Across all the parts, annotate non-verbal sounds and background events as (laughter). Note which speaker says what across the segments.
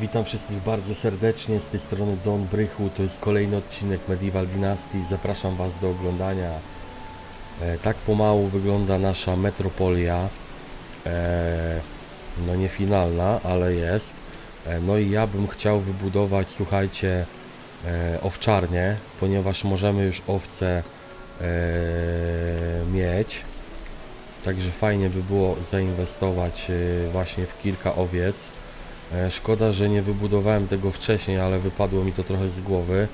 Speaker 1: Witam wszystkich bardzo serdecznie, z tej strony Don Brychu, to jest kolejny odcinek Medieval Dynasty, zapraszam Was do oglądania. E, tak pomału wygląda nasza metropolia, e, no nie finalna, ale jest. E, no i ja bym chciał wybudować, słuchajcie, e, owczarnię, ponieważ możemy już owce e, mieć. Także fajnie by było zainwestować e, właśnie w kilka owiec. E, Szkoda, że nie wybudowałem tego wcześniej, ale wypadło mi to trochę z głowy.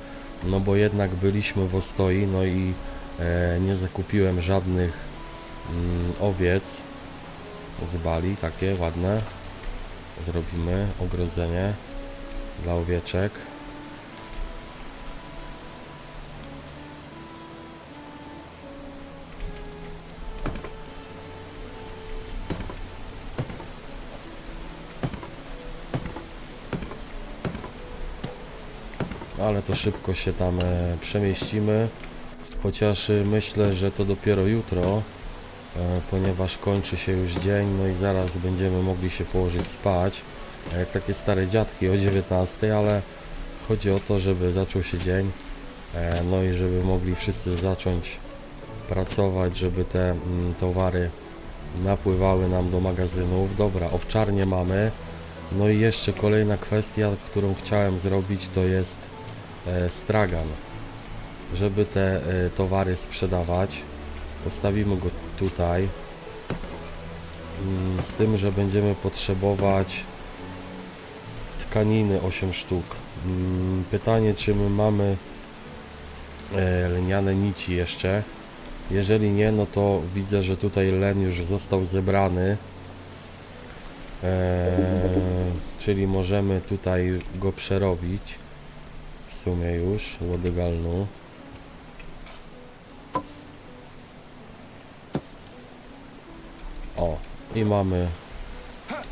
Speaker 1: No bo jednak byliśmy w Ostoi, no i e, nie zakupiłem żadnych mm, owiec z Bali, takie ładne. Zrobimy ogrodzenie dla owieczek. Ale to szybko się tam e, przemieścimy. Chociaż e, myślę, że to dopiero jutro, e, ponieważ kończy się już dzień, no i zaraz będziemy mogli się położyć spać. Jak takie stare dziadki o 19, ale chodzi o to, żeby zaczął się dzień, no i żeby mogli wszyscy zacząć pracować, żeby te mm, towary napływały nam do magazynów. Dobra, owczarnie mamy. No i jeszcze kolejna kwestia, którą chciałem zrobić, to jest stragan. Żeby te e, towary sprzedawać, postawimy go tutaj. Mm, Z tym, że będziemy potrzebować tkaniny 8 sztuk. Mm, Pytanie, czy my mamy e, lniane nici jeszcze. Jeżeli nie, no to widzę, że tutaj len już został zebrany. Eee, czyli możemy tutaj go przerobić sumie już łodygalnu o i mamy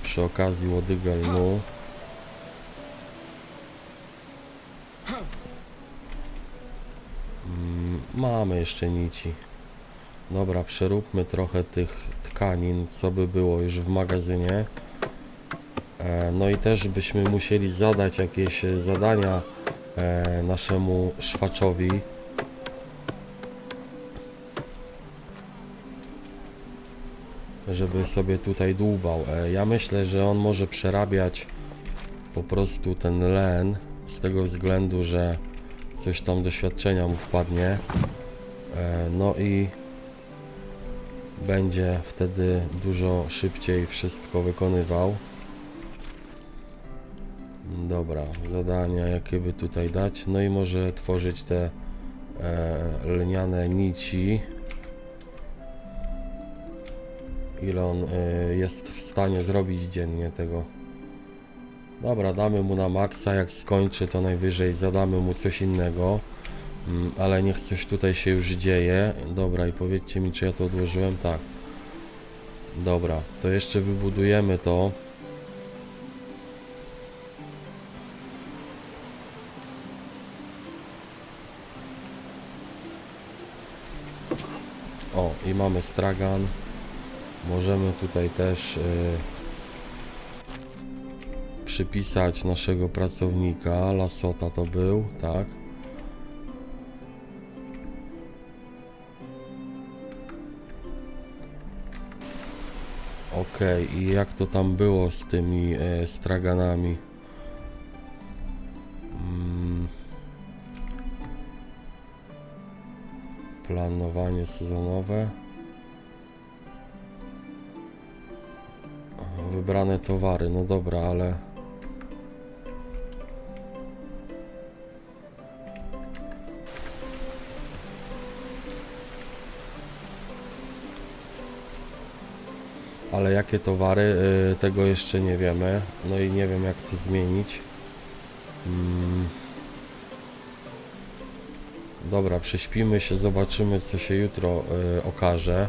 Speaker 1: przy okazji łodygalnu Mm, mamy jeszcze nici. Dobra przeróbmy trochę tych tkanin co by było już w magazynie. E, No i też byśmy musieli zadać jakieś zadania e, naszemu szwaczowi. Żeby sobie tutaj dłubał. E, Ja myślę, że on może przerabiać po prostu ten len z tego względu, że coś tam doświadczenia mu wpadnie. E, No i będzie wtedy dużo szybciej wszystko wykonywał. Dobra, zadania jakie by tutaj dać. No i może tworzyć te e, lniane nici. Ile on e, jest w stanie zrobić dziennie tego. Dobra, damy mu na maksa. Jak skończy, to najwyżej zadamy mu coś innego. Mm, ale niech coś tutaj się już dzieje. Dobra, i powiedzcie mi, czy ja to odłożyłem? Tak. Dobra, to jeszcze wybudujemy to. I mamy stragan. Możemy tutaj też y, przypisać naszego pracownika. Lasota to był, tak? Okej, i jak to tam było z tymi e, straganami? Planowanie sezonowe. Wybrane towary, no dobra, ale. Ale jakie towary, y, tego jeszcze nie wiemy. No i nie wiem jak to zmienić. Mm. Dobra, prześpimy się, zobaczymy co się jutro y, okaże.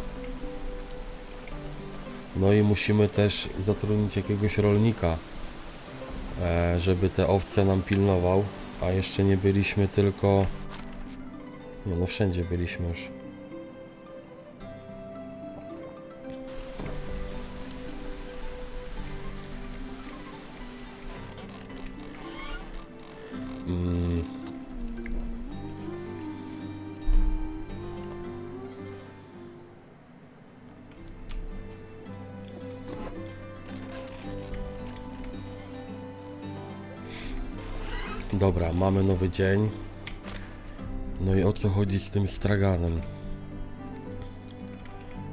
Speaker 1: No i musimy też zatrudnić jakiegoś rolnika, e, żeby te owce nam pilnował. A jeszcze nie byliśmy tylko... Nie no, wszędzie byliśmy już. Mamy nowy dzień. No i o co chodzi z tym straganem?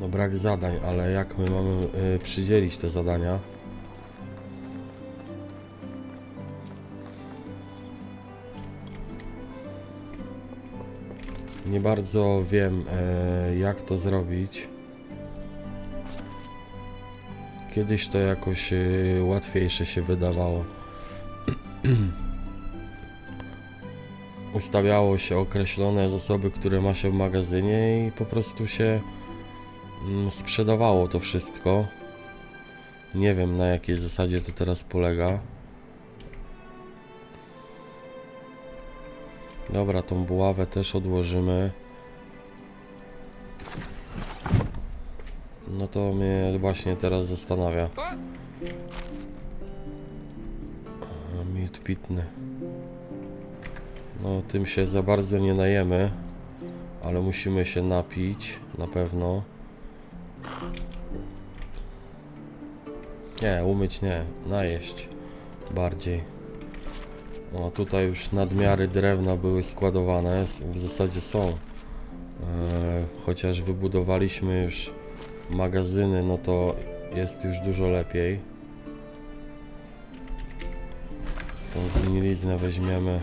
Speaker 1: No brak zadań, ale jak my mamy y, przydzielić te zadania? Nie bardzo wiem e, jak to zrobić. Kiedyś to jakoś e, łatwiejsze się wydawało. (clears throat) Ustawiało się określone zasoby, które ma się w magazynie i po prostu się mm, sprzedawało to wszystko. Nie wiem na jakiej zasadzie to teraz polega. Dobra, tą buławę też odłożymy. No to mnie właśnie teraz zastanawia. Miód pitny. No tym się za bardzo nie najemy, ale musimy się napić na pewno. Nie, umyć nie, najeść bardziej. O, tutaj już nadmiary drewna były składowane, w zasadzie są. E, chociaż wybudowaliśmy już magazyny, no to jest już dużo lepiej. Tą zgniliznę weźmiemy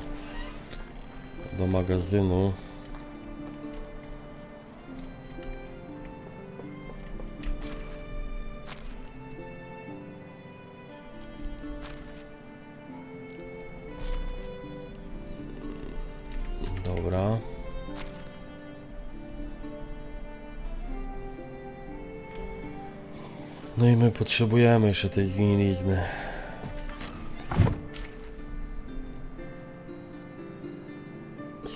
Speaker 1: do magazynu. Dobra. No i my potrzebujemy jeszcze tej zgnilizny.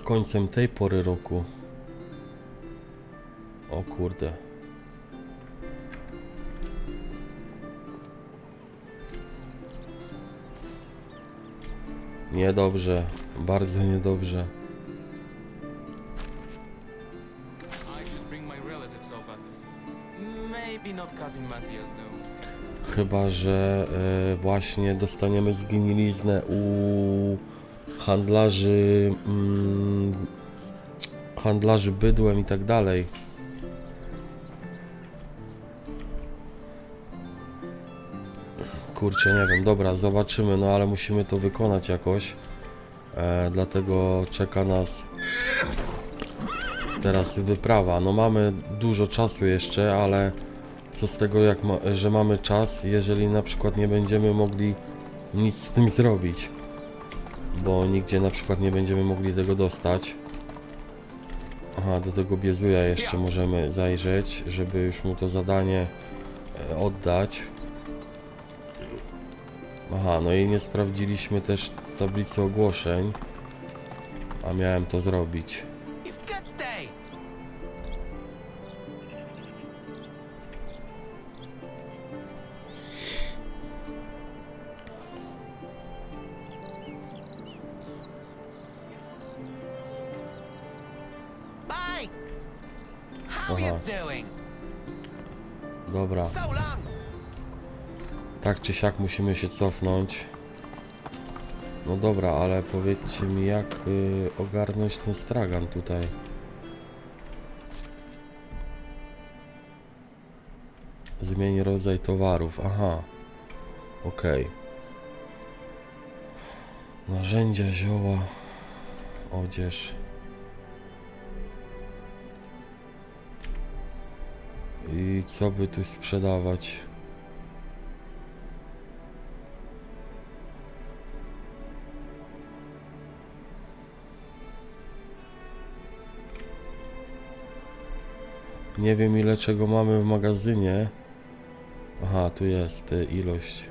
Speaker 1: Końcem tej pory roku. O kurde. Niedobrze, bardzo niedobrze. Chyba, że e, właśnie dostaniemy zgniliznę u handlarzy mm, handlarzy bydłem i tak dalej. Kurczę, nie wiem, dobra, zobaczymy, no ale musimy to wykonać jakoś. E, dlatego czeka nas teraz wyprawa. No mamy dużo czasu jeszcze, ale co z tego, jak ma, że mamy czas, jeżeli na przykład nie będziemy mogli nic z tym zrobić, bo nigdzie na przykład nie będziemy mogli tego dostać. Aha, do tego biezuja jeszcze możemy zajrzeć, żeby już mu to zadanie e, oddać. Aha, no i nie sprawdziliśmy też tablicy ogłoszeń, a miałem to zrobić. Tak czy siak musimy się cofnąć. No dobra, ale powiedzcie mi jak y, ogarnąć ten stragan tutaj. Zmień rodzaj towarów. Aha. Okej. Narzędzia, zioła, odzież. I co by tu sprzedawać? Nie wiem ile czego mamy w magazynie. Aha, tu jest y, ilość.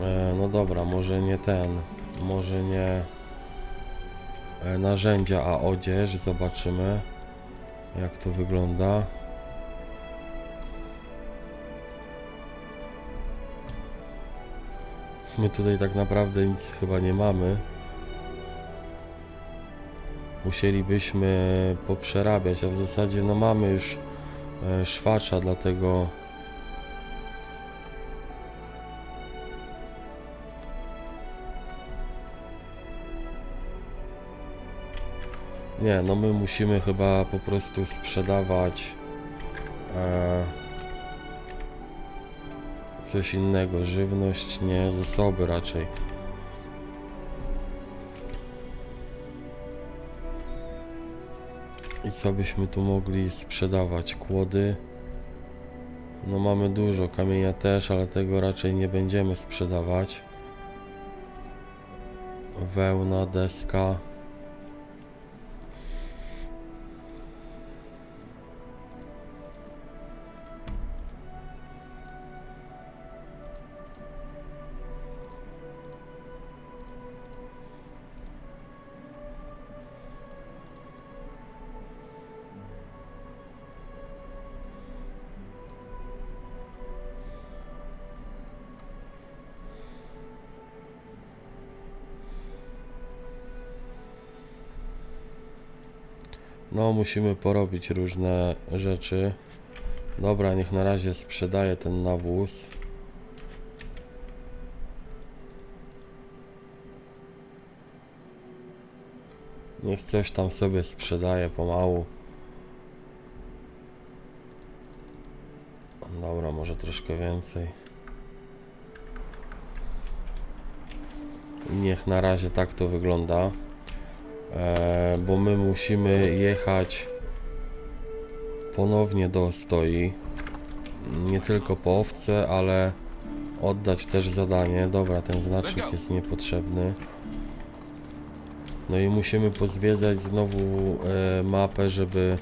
Speaker 1: E, no dobra, może nie ten. Może nie e, narzędzia, a odzież. Zobaczymy jak to wygląda. My tutaj tak naprawdę nic chyba nie mamy. musielibyśmy poprzerabiać, a w zasadzie no mamy już e, szwacza, dlatego nie, no my musimy chyba po prostu sprzedawać e, coś innego, żywność, nie zasoby raczej. I co byśmy tu mogli sprzedawać? Kłody. No mamy dużo, kamienia też, ale tego raczej nie będziemy sprzedawać. Wełna, deska. No, musimy porobić różne rzeczy. Dobra, niech na razie sprzedaje ten nawóz. Niech coś tam sobie sprzedaje pomału. Dobra, może troszkę więcej. Niech na razie tak to wygląda. E, bo my musimy jechać ponownie do stoi. Nie tylko po owce, ale oddać też zadanie. Dobra, ten znacznik jest niepotrzebny. No i musimy pozwiedzać znowu e, mapę, żeby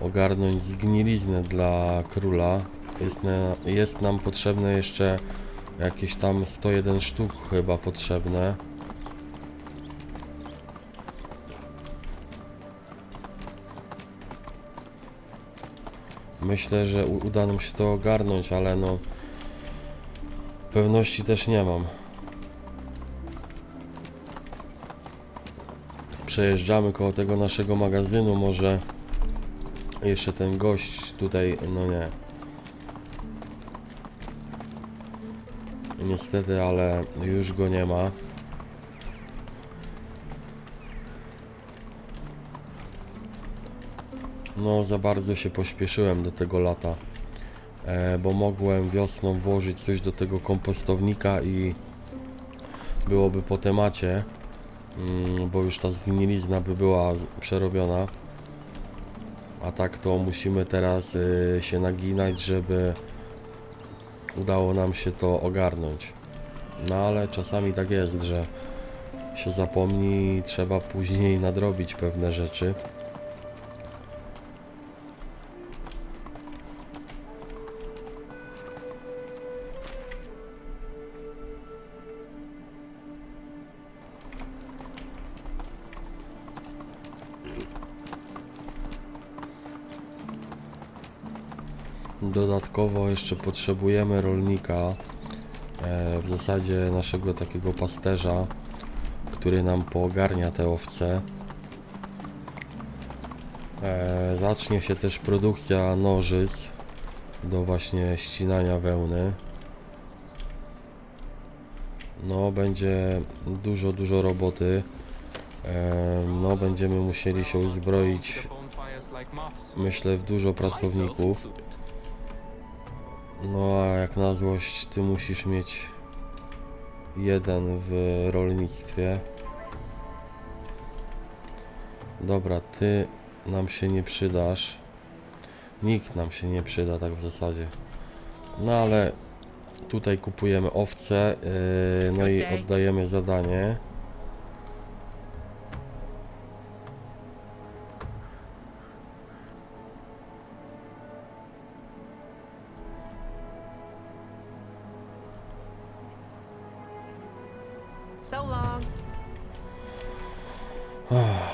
Speaker 1: ogarnąć zgniliznę dla króla. Jest, na, jest nam potrzebne jeszcze jakieś tam 101 sztuk chyba potrzebne. Myślę, że uda nam się to ogarnąć, ale no pewności też nie mam. Przejeżdżamy koło tego naszego magazynu, może jeszcze ten gość tutaj, no nie. Niestety, ale już go nie ma. No, za bardzo się pośpieszyłem do tego lata, e, bo mogłem wiosną włożyć coś do tego kompostownika i byłoby po temacie, mm, bo już ta zgnilizna by była przerobiona. A tak to musimy teraz y, się naginać, żeby udało nam się to ogarnąć. No ale czasami tak jest, że się zapomni i trzeba później nadrobić pewne rzeczy. Dodatkowo jeszcze potrzebujemy rolnika, e, w zasadzie naszego takiego pasterza, który nam poogarnia te owce. E, zacznie się też produkcja nożyc do właśnie ścinania wełny. No, będzie dużo, dużo roboty. E, no, będziemy musieli się uzbroić, myślę, w dużo pracowników. No a jak na złość ty musisz mieć jeden w rolnictwie. Dobra, ty nam się nie przydasz. Nikt nam się nie przyda tak w zasadzie. No ale tutaj kupujemy owce, yy, no i oddajemy zadanie.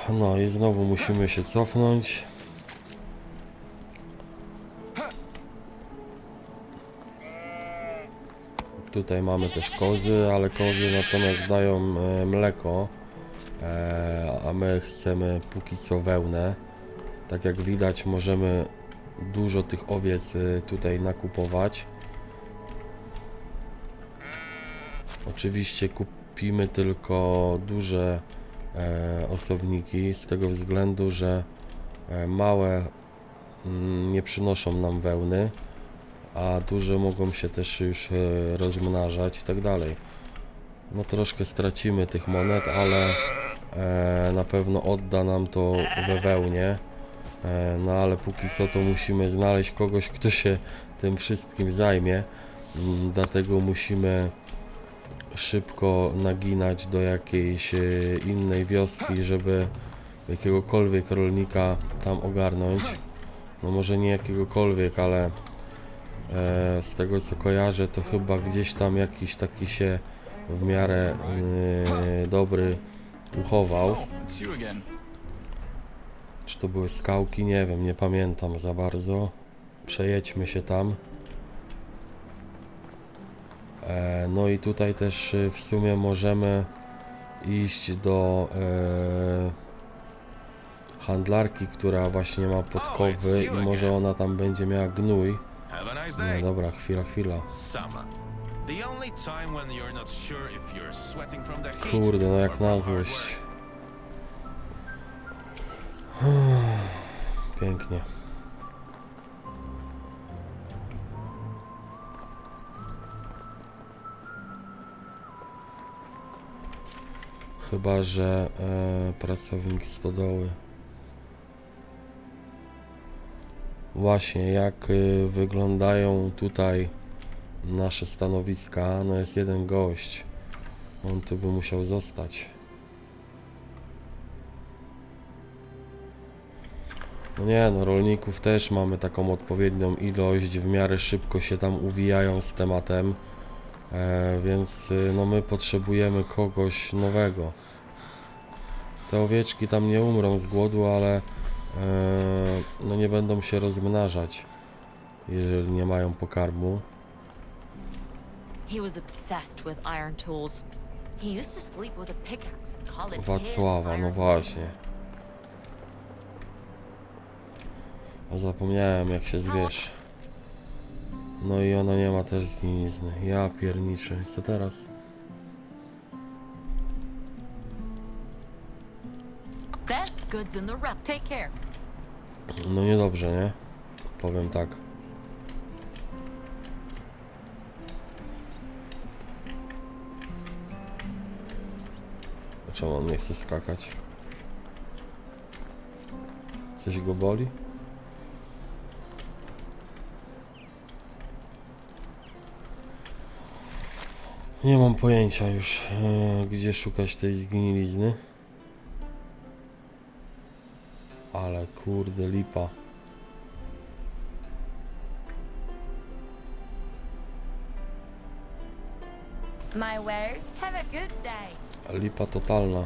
Speaker 1: No i znowu musimy się cofnąć. Tutaj mamy też kozy, ale kozy natomiast dają e, mleko. e, a my chcemy póki co wełnę. Tak jak widać możemy dużo tych owiec y, tutaj nakupować. Oczywiście kupimy tylko duże e, osobniki z tego względu, że e, małe mm, nie przynoszą nam wełny, a duże mogą się też już e, rozmnażać i tak dalej. No troszkę stracimy tych monet, ale e, na pewno odda nam to we wełnie. E, no ale póki co to musimy znaleźć kogoś, kto się tym wszystkim zajmie. Mm, Dlatego musimy szybko naginać do jakiejś e, innej wioski, żeby jakiegokolwiek rolnika tam ogarnąć. No może nie jakiegokolwiek, ale e, z tego co kojarzę, to chyba gdzieś tam jakiś taki się w miarę e, dobry uchował. Czy to były skałki? Nie wiem, nie pamiętam za bardzo. Przejedźmy się tam. E, no i tutaj też y, w sumie możemy iść do e, handlarki, która właśnie ma podkowy i może ona tam będzie miała gnój.
Speaker 2: Nice
Speaker 1: No dobra, chwila, chwila. Kurde, no jak na złość. (sighs) Pięknie. Chyba, że e, pracownik stodoły. Właśnie, jak y, wyglądają tutaj nasze stanowiska? No jest jeden gość. On tu by musiał zostać. No nie, no rolników też mamy taką odpowiednią ilość, w miarę szybko się tam uwijają z tematem, e, więc y, no my potrzebujemy kogoś nowego. Te owieczki tam nie umrą z głodu, ale e, no nie będą się rozmnażać, jeżeli nie mają pokarmu. Wacława, no właśnie. A zapomniałem jak się zwierz. No i ona nie ma też zgnilizny. Ja pierniczy. Co teraz?
Speaker 3: Best goods in the rep. Take care.
Speaker 1: No niedobrze, nie? Powiem tak. Czemu on nie chce skakać? Coś go boli? Nie mam pojęcia już, e, gdzie szukać tej zgnilizny. Ale kurde lipa.
Speaker 3: My wares. Have a good day.
Speaker 1: Lipa totalna.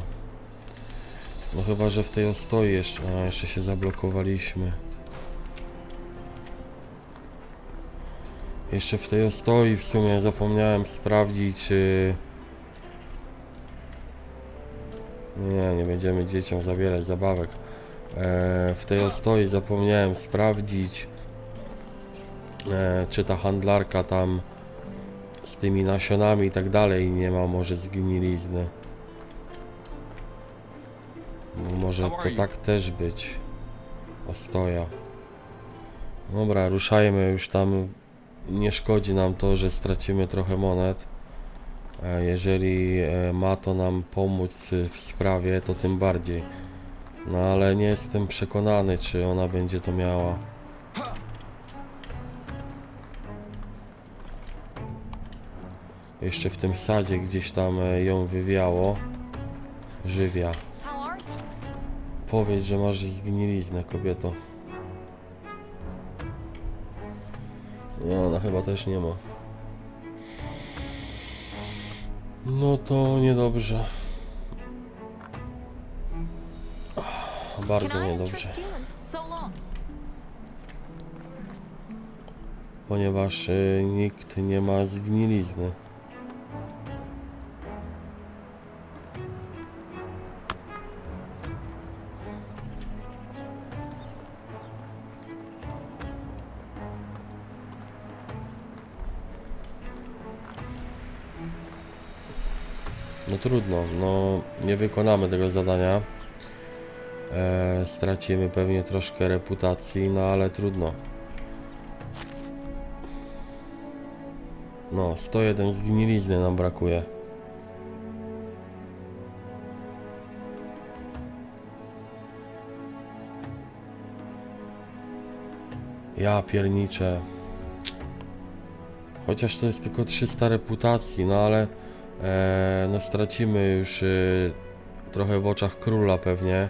Speaker 1: No chyba, że w tej ostoi jeszcze, a jeszcze się zablokowaliśmy. Jeszcze w tej ostoi w sumie zapomniałem sprawdzić, czy... Nie, nie będziemy dzieciom zabierać zabawek. E, w tej ostoi zapomniałem sprawdzić, e, czy ta handlarka tam z tymi nasionami i tak dalej nie ma może zgnilizny. Może to tak też być. Ostoja. Dobra, ruszajmy już tam. Nie szkodzi nam to, że stracimy trochę monet. E, Jeżeli e, ma to nam pomóc y, w sprawie, to tym bardziej. No ale nie jestem przekonany, czy ona będzie to miała. Jeszcze w tym sadzie gdzieś tam e, ją wywiało. Żywia. Powiedz, że masz zgniliznę, kobieto. Nie, ona chyba też nie ma. No to niedobrze. Bardzo niedobrze. Ponieważ y, nikt nie ma zgnilizny. Wykonamy tego zadania. E, stracimy pewnie troszkę reputacji, no ale trudno. No, 101 zgnilizny nam brakuje. Ja pierniczę. Chociaż to jest tylko 300 reputacji, no ale e, no stracimy już e, trochę w oczach króla pewnie.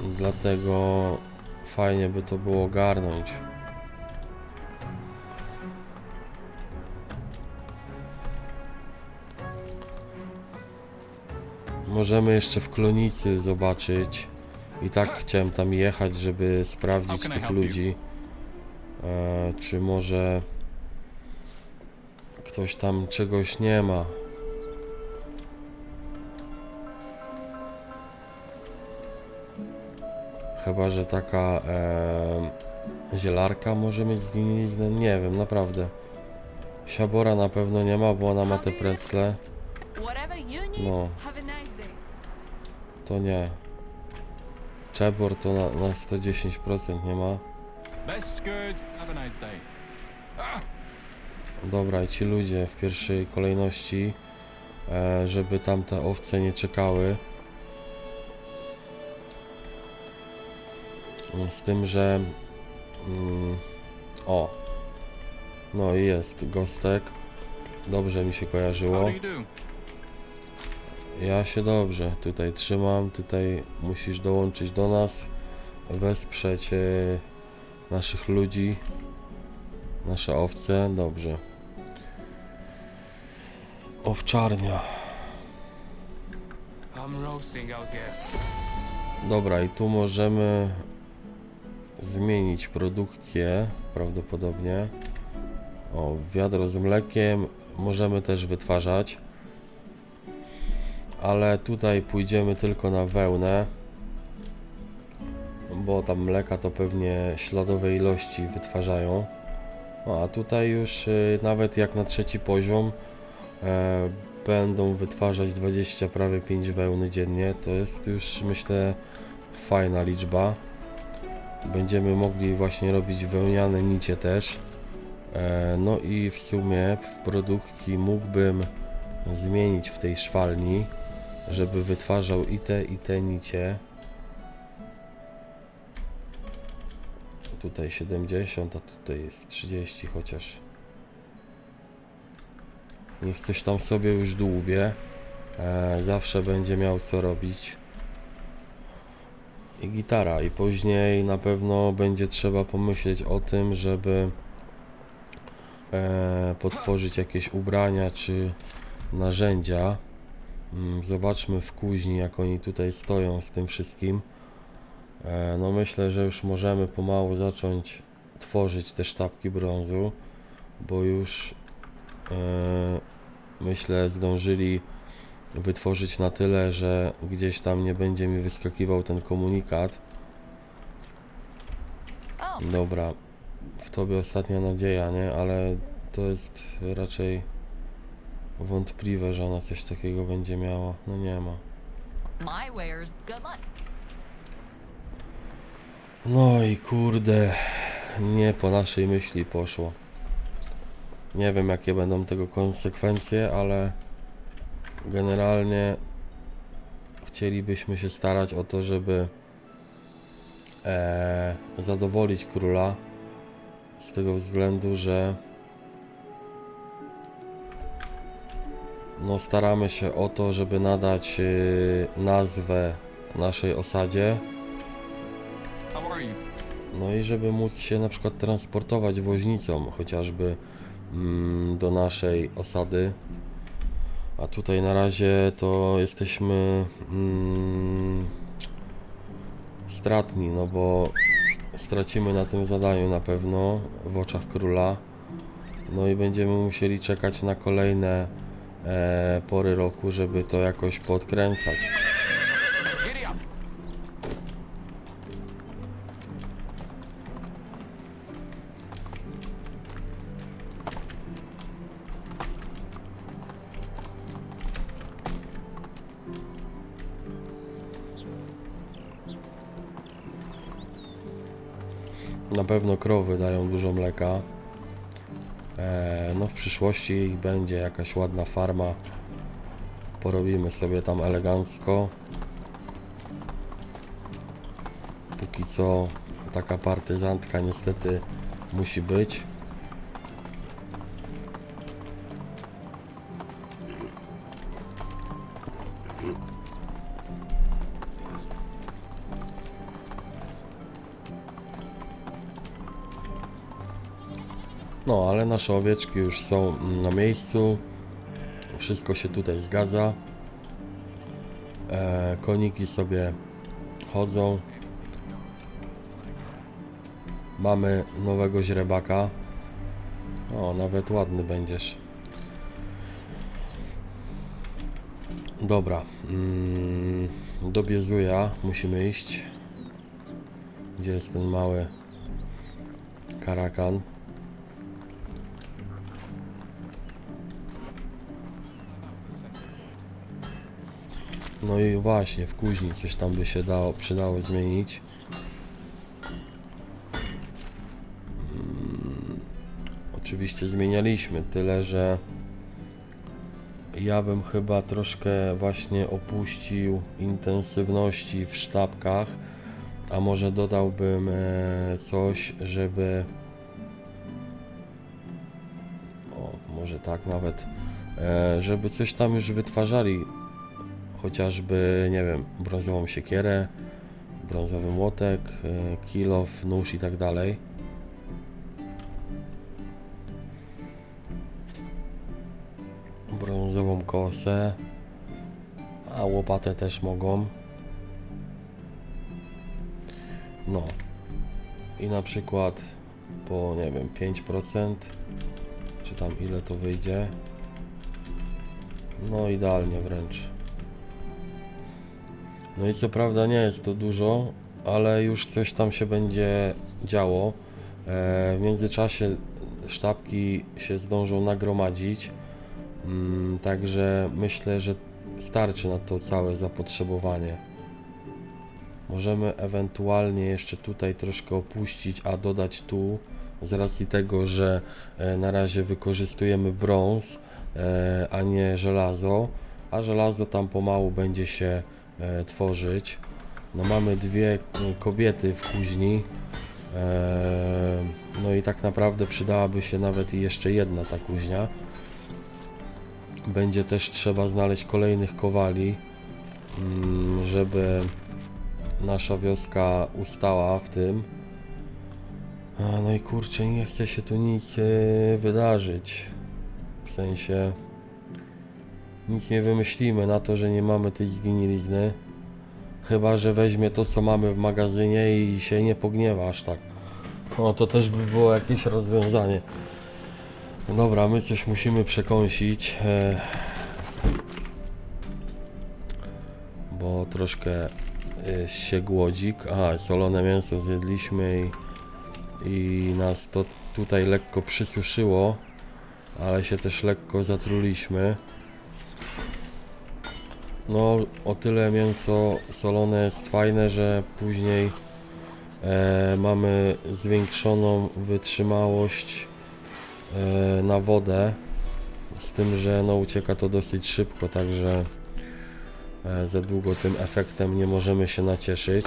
Speaker 1: Dlatego fajnie by to było ogarnąć. Możemy jeszcze w Klonicy zobaczyć. I tak chciałem tam jechać, żeby sprawdzić tych ludzi. E, czy może ktoś tam czegoś nie ma? Chyba, że taka e, zielarka może mieć zgniliznę. Nie wiem, naprawdę. Siabora na pewno nie ma, bo ona ma te precle. No. To nie. Czebor to na, na 110% nie ma. Dobra, i ci ludzie w pierwszej kolejności, e, żeby tam te owce nie czekały. Z tym, że. Mm, o. No i jest gostek. Dobrze mi się kojarzyło. Ja się dobrze tutaj trzymam. Tutaj musisz dołączyć do nas, wesprzeć e, naszych ludzi, nasze owce. Dobrze. Owczarnia. Dobra, i tu możemy zmienić produkcję prawdopodobnie. O, wiadro z mlekiem możemy też wytwarzać. Ale tutaj pójdziemy tylko na wełnę. Bo tam mleka to pewnie śladowe ilości wytwarzają. A tutaj już y, nawet jak na trzeci poziom e, będą wytwarzać 20 prawie 5 wełny dziennie. To jest już myślę fajna liczba. Będziemy mogli właśnie robić wełniane nicie też. E, no i w sumie w produkcji mógłbym zmienić w tej szwalni, żeby wytwarzał i te i te nicie. Tutaj 70, a tutaj jest 30 chociaż. Niech coś tam sobie już dłubie. Zawsze będzie miał co robić. I gitara. I później na pewno będzie trzeba pomyśleć o tym, żeby e, potworzyć jakieś ubrania czy narzędzia. Mm, Zobaczmy w kuźni, jak oni tutaj stoją z tym wszystkim. E, no myślę, że już możemy pomału zacząć tworzyć te sztabki brązu, bo już e, myślę zdążyli wytworzyć na tyle, że gdzieś tam nie będzie mi wyskakiwał ten komunikat. Dobra, w tobie ostatnia nadzieja, nie? Ale to jest raczej wątpliwe, że ona coś takiego będzie miała. No nie ma. No i kurde, nie po naszej myśli poszło. Nie wiem jakie będą tego konsekwencje, ale generalnie chcielibyśmy się starać o to, żeby e, zadowolić króla z tego względu, że no staramy się o to, żeby nadać e, nazwę naszej osadzie no i żeby móc się na przykład transportować woźnicą chociażby mm, do naszej osady. A tutaj na razie to jesteśmy mm, stratni, no bo stracimy na tym zadaniu na pewno w oczach króla. No i będziemy musieli czekać na kolejne e, pory roku, żeby to jakoś podkręcać. Na pewno krowy dają dużo mleka. E, no w przyszłości będzie jakaś ładna farma. Porobimy sobie tam elegancko. Póki co taka partyzantka niestety musi być. Nasze owieczki już są na miejscu. Wszystko się tutaj zgadza. E, koniki sobie chodzą. Mamy nowego źrebaka. O, nawet ładny będziesz. Dobra. Mm, do Biezuja musimy iść. Gdzie jest ten mały karakan? No i właśnie, w kuźni coś tam by się dało, przydało zmienić. Mm, Oczywiście zmienialiśmy, tyle że ja bym chyba troszkę właśnie opuścił intensywności w sztabkach, a może dodałbym e, coś, żeby o, może tak nawet, e, żeby coś tam już wytwarzali chociażby, nie wiem, brązową siekierę, brązowy młotek, e, kilof, nóż i tak dalej. Brązową kosę, a łopatę też mogą. No. I na przykład po, nie wiem, 5%, czy tam ile to wyjdzie. No idealnie wręcz. No i co prawda nie jest to dużo, ale już coś tam się będzie działo. E, w międzyczasie sztabki się zdążą nagromadzić. Mm, także myślę, że starczy na to całe zapotrzebowanie. Możemy ewentualnie jeszcze tutaj troszkę opuścić, a dodać tu z racji tego, że e, na razie wykorzystujemy brąz, e, a nie żelazo, a żelazo tam pomału będzie się e, tworzyć. No mamy dwie e, kobiety w kuźni. E, no i tak naprawdę przydałaby się nawet i jeszcze jedna ta kuźnia. Będzie też trzeba znaleźć kolejnych kowali, mm, żeby nasza wioska ustała w tym. No i kurczę, nie chce się tu nic e, wydarzyć. W sensie nic nie wymyślimy na to, że nie mamy tej zginilizny. Chyba, że weźmie to, co mamy w magazynie i się nie pogniewa aż tak. O, to też by było jakieś rozwiązanie. No Dobra, my coś musimy przekąsić. E, bo troszkę e, się głodzik. Aha, solone mięso zjedliśmy i, i nas to tutaj lekko przysuszyło, ale się też lekko zatruliśmy. No, o tyle mięso solone jest fajne, że później e, mamy zwiększoną wytrzymałość e, na wodę. Z tym, że no, ucieka to dosyć szybko, także e, za długo tym efektem nie możemy się nacieszyć.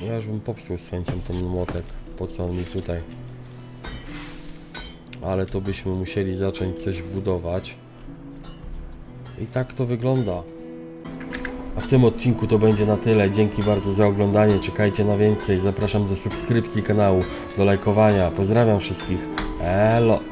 Speaker 1: Ja już bym popsuł z chęcią ten młotek. Po co on mi tutaj? Ale to byśmy musieli zacząć coś budować. I tak to wygląda. A w tym odcinku to będzie na tyle. Dzięki bardzo za oglądanie. Czekajcie na więcej. Zapraszam do subskrypcji kanału, do lajkowania. Pozdrawiam wszystkich. Elo.